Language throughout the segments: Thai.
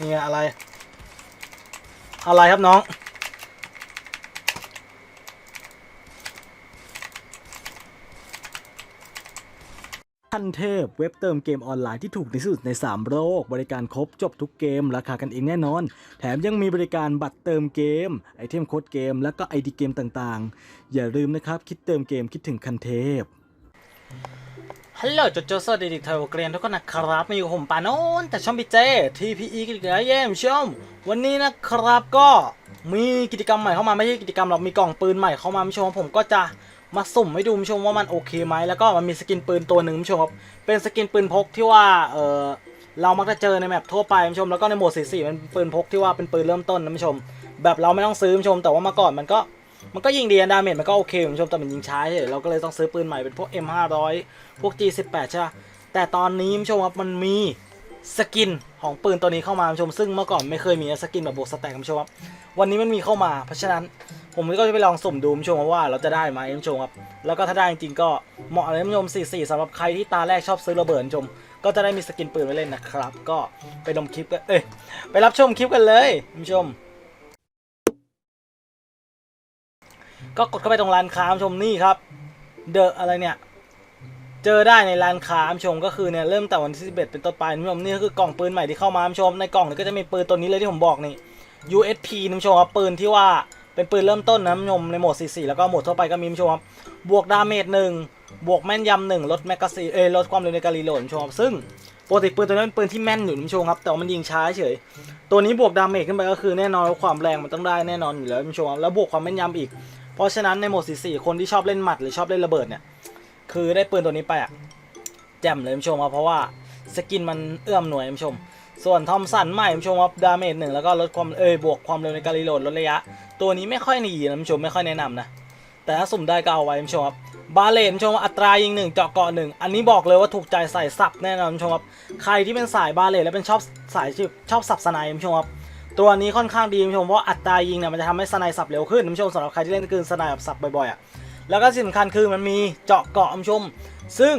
นี่อะไร อะไรครับน้องทันเทพเว็บเติมเกมออนไลน์ที่ถูกที่สุดใน 3 โลก บริการครบจบทุกเกม ราคากันเองแน่นอน แถมยังมีบริการบัตรเติมเกม ไอเทมโค้ดเกม และก็ไอดีเกมต่างๆ อย่าลืมนะครับ คิดเติมเกมคิดถึงคันเทพ ฮัลโหลโจโจสวัสดีเด็กไทยเกรียนทุกคนนะครับมาอยู่ผมปานนแต่ช่องพีเจ TPE กันอีกแล้วเยี่มชม วันนี้นะครับก็มีกิจกรรมใหม่เข้ามาไม่ใช่กิจกรรมหรอกมีกล่องปืนใหม่เข้ามาผู้ชมผมก็จะมาสุ่มให้ดูผู้ชมว่ามันโอเคไหมแล้วก็มันมีสกินปืนตัวหนึ่งผู้ชมครับเป็นสกินปืนพกที่ว่าเออเรามักจะเจอในแมปทั่วไปผู้ชมแล้วก็ในโหมด44มันปืนพกที่ว่าเป็นปืนเริ่มต้นนะผู้ชม แบบเราไม่ต้องซื้อผู้ชม แต่ว่าเมื่อก่อนมันก็ มันก็ยิงดีนดาเมจมันก็โอเคคุณผู้ชมแต่มันยิงช้าเฉยเราก็เลยต้องซื้อปืนใหม่เป็นพวก M500 พวก G18 ใช่ปะแต่ตอนนี้คุณผู้ชมครับมันมีสกินของปืนตัวนี้เข้ามาคุณผู้ชมซึ่งเมื่อก่อนไม่เคยมีสกินแบบบวกสแต็กคุณผู้ชมครับวันนี้มันมีเข้ามา เพราะฉะนั้นผมก็จะไปลองสุ่มดูคุณผู้ชมว่าเราจะได้ไหมคุณผู้ชมครับแล้วก็ถ้าได้จริงก็เหมาะเลยคุณผู้ชม44สำหรับใครที่ตาแรกชอบซื้อระเบิดคุณผู้ชมก็จะได้มีสกินปืนไว้เล่นนะครับ ก็ไปดมคลิปกันเอ้ยไปรับชมคลิปกันเลยคุณผู้ชม ก็กดเข้าไปตรงร้านค้าชมนี่ครับเดอะอะไรเนี่ยเจอได้ในร้านค้าชมก็คือเนี่ยเริ่มแต่วันที่11เป็นต้นไปคุณผู้ชมนี่ก็คือกล่องปืนใหม่ที่เข้ามาชมในกล่องนี้ก็จะมีปืนตัวนี้เลยที่ผมบอกนี่ USP คุณผู้ชมครับปืนที่ว่าเป็นปืนเริ่มต้นนะคุณผู้ชมในโหมด 44 แล้วก็โหมดทั่วไปก็มีคุณผู้ชมครับบวกดาเมจหนึ่งบวกแม่นยำหนึ่งลดแมกกาซีเอลดความเร็วในการรีโหลดคุณผู้ชมครับซึ่งปกติปืนตัวนี้เป็นปืนที่แม่นอยู่คุณผู้ชมครับแต่ว่ามันยิงช้าเฉยตัวนี้บวกดาเมจขึ้นไปก็คือแน่นอนความแรงมันต้องได้แน่นอนอยู่แล้วคุณผู้ชมครับแล้วบวกความแม่นยำอีก เพราะฉะนั้นในโหมด44คนที่ชอบเล่นหมัดหรือชอบเล่นระเบิดเนี่ย คือได้ปืนตัวนี้ไปอะแจ่มเลยคุณผู้ชมครับเพราะว่าสกินมันเอื้อมหน่วยคุณผู้ชม ส่วนทอมสันใหม่คุณผู้ชมครับดาเมจหนึ่งแล้วก็ลดความเอยบวกความเร็วในการรีโหลดลดระยะ ตัวนี้ไม่ค่อยดีนะคุณผู้ชมไม่ค่อยแนะนำนะแต่ถ้าสุ่มได้ก็เอาไว้คุณผู้ชมครับบาเลนคุณชมอัตรายิงหนึ่งเจาะเกาะหนึ่งอันนี้บอกเลยว่าถูกใจใส่สับแน่นอนคุณชมครับใครที่เป็นสายบาเลนและเป็นชอบสายชอบสับสนด์คุณชมครับ ตัวนี้ค่อนข้างดีคุณผู้ชมเพราะอัตรายิงเนี่ยมันจะทำให้สไนด์สับเร็วขึ้นคุณผู้ชมสำหรับใครที่เล่นปืนสไนด์แบบสับบ่อยๆอะแล้วก็สิ่งสำคัญคือมันมีเจาะเกาะคุณผู้ชม ซึ่ง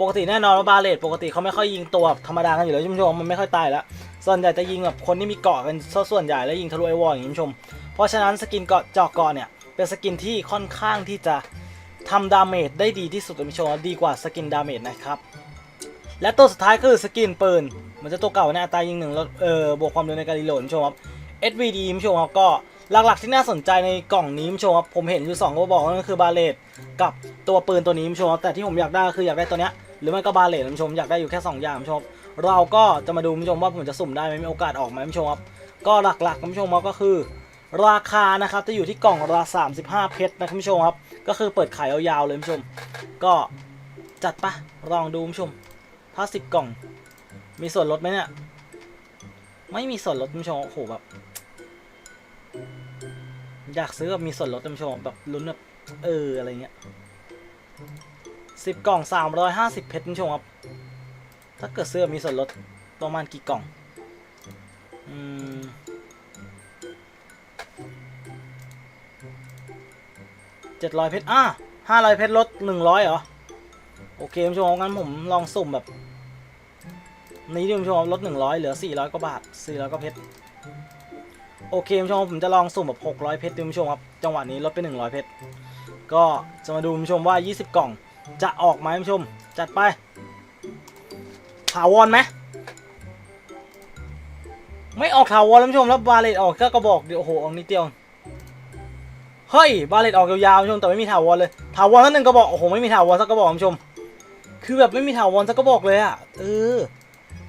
ปกติแน่นอนว่าบาเลตปกติเขาไม่ค่อยยิงตัวแบบธรรมดากันอยู่แล้วคุณผู้ชมมันไม่ค่อยตายแล้วส่วนใหญ่จะยิงแบบคนที่มีเกาะกันส่วนใหญ่แล้วยิงทะลุไอวอลอย่างนี้คุณผู้ชม เพราะฉะนั้นสกินเกาะเจาะเกาะเนี่ยเป็นสกินที่ค่อนข้างที่จะทำดาเมจได้ดีที่สุดคุณผู้ชมดีกว่าสกินดาเมจนะครับและตัวสุดท้ายคือสกินปืน มันจะตัวเก่าเนี่ยอัตรายิงหนึ่งแล้วเออบวกความเร็วในการรีโหลดชมครับ SVD คุณผู้ชมครับก็หลักๆที่น่าสนใจในกล่องนี้คุณผู้ชมครับผมเห็นอยู่สองกระบอกนั่นก็คือบาเลตกับตัวปืนตัวนี้คุณผู้ชมครับแต่ที่ผมอยากได้คืออยากได้ตัวเนี้ยหรือไม่ก็บาเลตคุณผู้ชมอยากได้อยู่แค่สองอย่างคุณผู้ชมเราก็จะมาดูคุณผู้ชมว่าผมจะสุ่มได้ไหมมีโอกาสออกไหมคุณผู้ชมครับก็หลักๆคุณผู้ชมครับก็คือ ราคานะครับจะอยู่ที่กล่องละ35 เพชรนะคุณผู้ชมครับก็คือเปิดขายยาวๆเลยคุณผู้ชม ก็จัดปะลองดูคุณผู้ชมถ้าสิบกล่อง มีส่วนลดไหมเนี่ย ไม่มีส่วนลดคุณผู้ชมโอ้โหแบบ อยากซื้อแบบมีส่วนลดคุณผู้ชมแบบลุ้นแบบเอออะไรเงี้ยสิบกล่องสามร้อยห้าสิบเพชรคุณผู้ชมครับ ถ้าเกิดซื้อแบบมีส่วนลดประมาณกี่กล่อง อืมเจ็ดร้อยเพชรอะห้าร้อยเพชรลดหนึ่งร้อยเหรอ โอเคคุณผู้ชมงั้นผมลองสุ่มแบบ นี้ดิคุณผู้ชมลดหนึ่งร้อยเหลือสี่ร้อยกว่าบาทสี่ร้อยกว่าเพชร โอเคคุณผู้ชมผมจะลองสุ่มแบบหกร้อยเพชรดูคุณผู้ชมครับ จังหวะนี้ลดไปหนึ่งร้อยเพชร ก็จะมาดูคุณผู้ชมว่ายี่สิบกล่องจะออกไหมคุณผู้ชม จัดไปถาวรไหมไม่ออกถาวรแล้วคุณผู้ชมแล้วบาเลตออกแค่กระบอกเดียวโอ้โหออกนิดเดียว เฮ้ยบาเลตออกยาวๆคุณผู้ชมแต่ไม่มีถาวรเลยถาวรทั้งหนึ่งกระบอกโอ้โหไม่มีถาวรสักกระบอกคุณผู้ชม คือแบบไม่มีถาวรสักกระบอกเลยอะเออ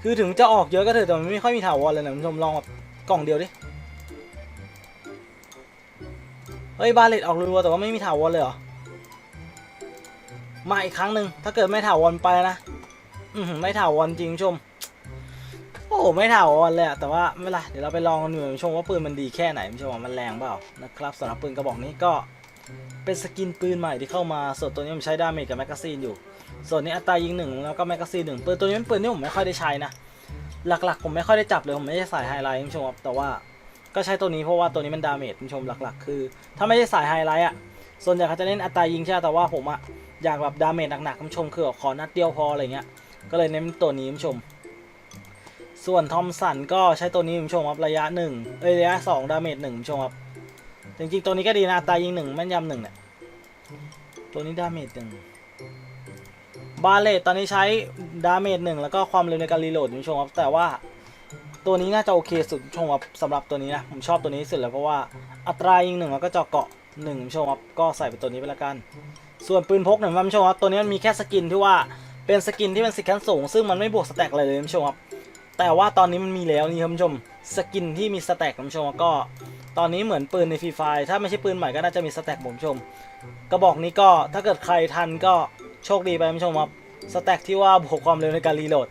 คือถึงจะออกเยอะก็เถอะแต่มันไม่ค่อยมีถาวรเลยนะคุณผู้ชมลองแบบกล่องเดียวดิ เฮ้ยบาเลตออกรัวๆแต่ว่าไม่มีถาวรเลยเหรอ มาอีกครั้งหนึ่งถ้าเกิดไม่ถาวรไปนะ อืไม่ถาวรจริงคุณผู้ชม โอ้โหไม่ถาวรเลยอะแต่ว่าไม่เป็นไรเดี๋ยวเราไปลองกันดูคุณผู้ชมว่าปืนมันดีแค่ไหนคุณผู้ชมว่ามันแรงเปล่านะครับสำหรับปืนกระบอกนี้ก็เป็นสกินปืนใหม่ที่เข้ามาส่วนตัวนี้ผมใช้ดาเมจกับแมกกาซีนอยู่ ส่วนนี้อัตรายิงหนึ่งแล้วก็แมกกาซีนหนึ่งปืนตัวนี้เป็นปืนที่ผมไม่ค่อยได้ใช้นะ หลักๆ ผมไม่ค่อยได้จับเลยผมไม่ได้ใส่ไฮไลท์คุณผู้ชมครับแต่ว่าก็ใช้ตัวนี้เพราะว่าตัวนี้มันดาเมจคุณผู้ชมหลักๆ คือ ถ้าไม่ได้ใส่ไฮไลท์อะส่วนใหญ่เขาจะเน้นอัตรายิงใช่แต่ว่าผมอะอยากแบบดาเมจหนักๆคุณผู้ชมคือขอนัดเดียวพออะไรเงี้ยก็เลยเน้นตัวนี้คุณผู้ชม ส่วนทอมสันก็ใช้ตัวนี้คุณผู้ชมครับระยะหนึ่งเอ้ยระยะสองดาเมจหนึ่งคุณผู้ชมครับจริงๆตัวนี้ก็ดีนะอัตรายิงหนึ่งแม่นยำหนึ่งเนี่ยตัวนี้ดาเมจหนึ่ง บาเลตตอนนี้ใช้ดาเมจหนึ่งแล้วก็ความเร็วในการรีโหลดคุณผู้ชมครับแต่ว่าตัวนี้น่าจะโอเคสุดคุณชมครับสำหรับตัวนี้นะผมชอบตัวนี้สุดแล้วเพราะว่าอัตรายิงหนึ่งแล้วก็เจาะเกาะหนึ่งคุณชมครับก็ใส่เป็นตัวนี้ไปละกัน ส่วนปืนพกเนี่ยคุณผู้ชมครับตัวนี้มันมีแค่สกินที่ว่าเป็นสกินที่เป็นสิขั้นสูง ซึ่งมันไม่บวกสแต็กอะไรเลยคุณผู้ชมครับแต่ว่าตอนนี้มันมีแล้วนี่คุณผู้ชมสกินที่มีสแต็กคุณผู้ชมก็ตอนนี้เหมือนปืนในฟรีไฟถ้าไม่ใช่ปืนใหม่ก็น่าจะมีสแต็กผมชมกระบอกนี้ก็ถ้าเกิดใครทันก็ โชคดีไปคุณผู้ชมครับสแต็กที่ว่าบวกความเร็วในการรีโหลด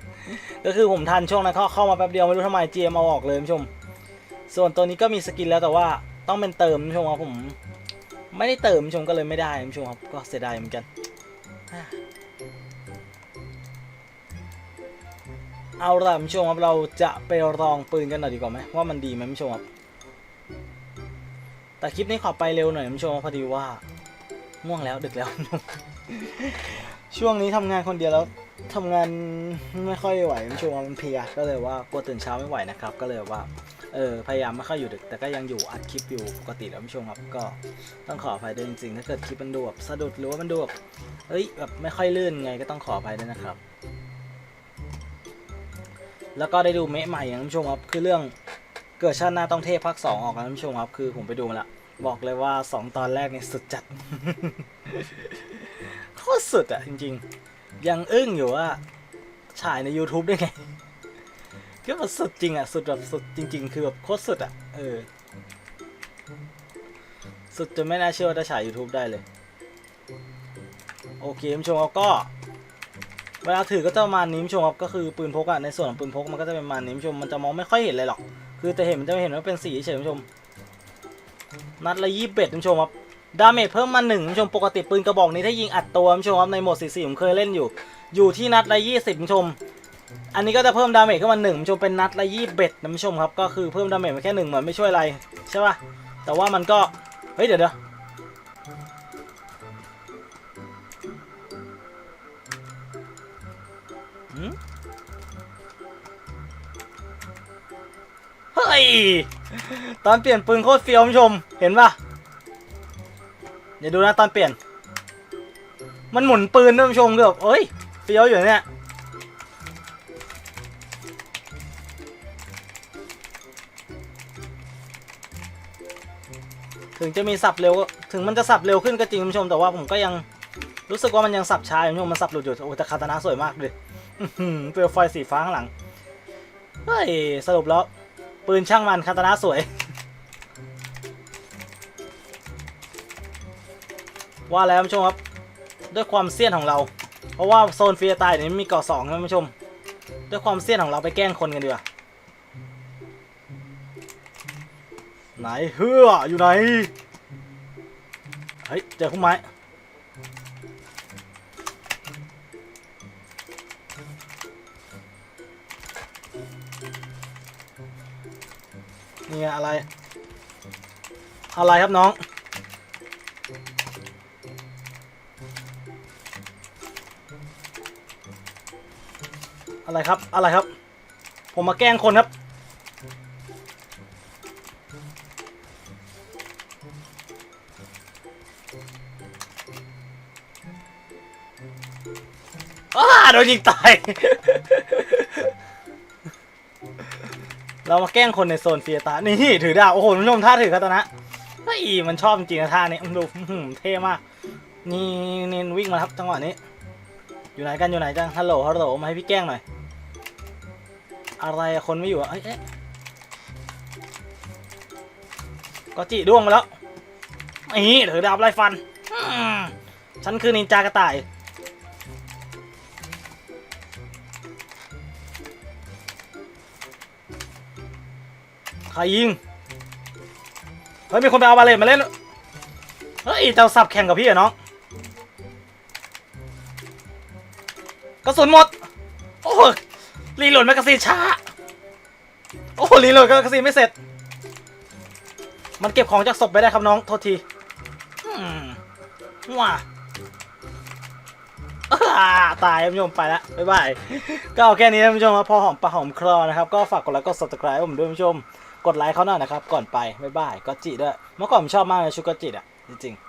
ก็คือผมทันช่วงนั้นเขาเข้ามาแป๊บเดียวไม่รู้ทำไม GM เอาออกเลยคุณผู้ชม ส่วนตัวนี้ก็มีสกินแล้วแต่ว่าต้องเป็นเติมคุณผู้ชมครับผม ไม่ได้เติมคุณผู้ชมก็เลยไม่ได้คุณผู้ชมครับก็เสียดายเหมือนกันเอาล่ะคุณผู้ชมครับเราจะไปลองปืนกันหน่อยดีกว่าไหมว่ามันดีไหมคุณผู้ชมครับแต่คลิปนี้ขอไปเร็วหน่อยคุณผู้ชมครับพอดีว่าง่วงแล้วดึกแล้ว ช่วงนี้ทำงานคนเดียวแล้วทำงานไม่ค่อยไหวคุณผู้ชมครับมันเพลียก็เลยว่ากลัวตื่นเช้าไม่ไหวนะครับ ก็เลยว่าเออพยายามไม่ค่อยอยู่ดึกแต่ก็ยังอยู่อัดคลิปอยู่ปกติแล้วคุณผู้ชมครับก็ต้องขออภัยด้วยจริงๆถ้าเกิดคลิปมันดูแบบสะดุดหรือว่ามันดูแบบเอ้ยแบบไม่ค่อยลื่นไงก็ต้องขออภัยด้วยนะครับ แล้วก็ได้ดูเมะใหม่อย่างนผู้ชมครับคือเรื่องเกิดชาติหน้าต้องเทพภาคสองออกแล้วท่านผู้ชมครับคือผมไปดูมาละบอกเลยว่าสองตอนแรกเนี่ยสุดจัด คตรสุดอะจริงๆ ยังอึ้งอยู่ว่าฉายใน YouTube ได้ไงก็แบบสุดจริงอะสุดแบบสุดจริง ๆ คือแบบโคตรสุดอะเออ สุดจนไม่น่าเชื่อว่าจะฉาย YouTube ได้เลย โอเคท่านผู้ชมครับก็เวลาถือก็จะประมาณนี้คุณผู้ชมครับก็คือปืนพกอะในส่วนของปืนพกมันก็จะเป็นประมาณนี้คุณผู้ชมมันจะมองไม่ค่อยเห็นเลยหรอก คือแต่เห็นมันจะเห็นว่าเป็นสีเฉยคุณผู้ชมนัดละยี่สิบเอ็ดคุณผู้ชมครับ ดาเมจเพิ่มมาหนึ่งคุณผู้ชมปกติปืนกระบอกนี้ถ้ายิงอัดตัวคุณผู้ชมครับในโหมดสีสีผมเคยเล่นอยู่ อยู่ที่นัดละยี่สิบคุณผู้ชม อันนี้ก็จะเพิ่มดาเมจขึ้นมาหนึ่งคุณผู้ชมเป็นนัดละยี่สิบเอ็ดนะคุณผู้ชมครับก็คือเพิ่มดาเมจมาแค่หนึ่งเหมือนไม่ช่วยอะไรใช่ป่ะแต่ว่ามันก็เฮ้ยเดี๋ยวเดี๋ยวเฮ้ยตอนเปลี่ยนปืนโคตรเฟี้ยวคุณผู้ชมเห็นป่ะ เดี๋ยวดูนะตอนเปลี่ยน มันหมุนปืนด้วยคุณผู้ชมคือแบบเอ้ยเฟี้ยวอยู่เนี่ยถึงจะมีสับเร็วถึงมันจะสับเร็วขึ้นก็จริงคุณผู้ชมแต่ว่าผมก็ยังรู้สึกว่ามันยังสับช้าอยู่คุณผู้ชมมันสับหลุดอยู่โอ้แต่คาตานะสวยมากเลยเปลวไฟสีฟ้าข้างหลังเฮ้ยสรุปแล้วปืนช่างมันคาตานะสวย ว่าแล้วผู้ชมครับ ด้วยความเสี้ยนของเรา เพราะว่าโซนฟรีสไตล์เนี่ยมีเกาะสองนะผู้ชม ด้วยความเสี้ยนของเราไปแกล้งคนกันดีกว่าไหนเฮืออยู่ไหน เฮ้ย เจอคุ้มไม้นี่อะไร อะไรครับน้อง อะไรครับ อะไรครับ ผมมาแกล้งคนครับ อ้าโดนยิงตาย เรามาแกล้งคนในโซนเฟียตา นี่ถือดาบ โอ้โหคุณผู้ชมท่าถือคาตานะเฮ้ยมันชอบจริงๆนะท่านี้ดูเท่มาก นี่เนี่วิ่งมาครับจังหวะนี้ อยู่ไหนกันอยู่ไหนจังฮัลโหลฮัลโหลมาให้พี่แกล้งหน่อย อะไรอะคนไม่อยู่อะเอ้ยเอ๊ะก็จิด้วงไปแล้วนี่ถือดาบไล่ฟันอืมฉันคือนินจากระต่าย ใครยิง เฮ้ย มีคนไปเอาบาเลตมาเล่น เฮ้ยเจ้าสับแข่งกับพี่เหรอน้องกระสุนหมด โอ้โห รีโหลดแมกกาซีนช้า โอ้โหรีโหลดแมกกาซีนไม่เสร็จ มันเก็บของจากศพไปได้ครับน้อง โทษทีว้าตายท่านผู้ชมไปละบ๊ายบาย ก็เอาแค่นี้ท่านผู้ชมพอหอมปากหอมครอนะครับ ก็ฝากกดไลค์กด subscribe ผมด้วยท่านผู้ชม กดไลค์เขาหน่อยนะครับ ก่อนไปบ๊ายบายก็จิด้วย เมื่อก่อนผมชอบมากเลยชุดก็จิอะ จริงๆ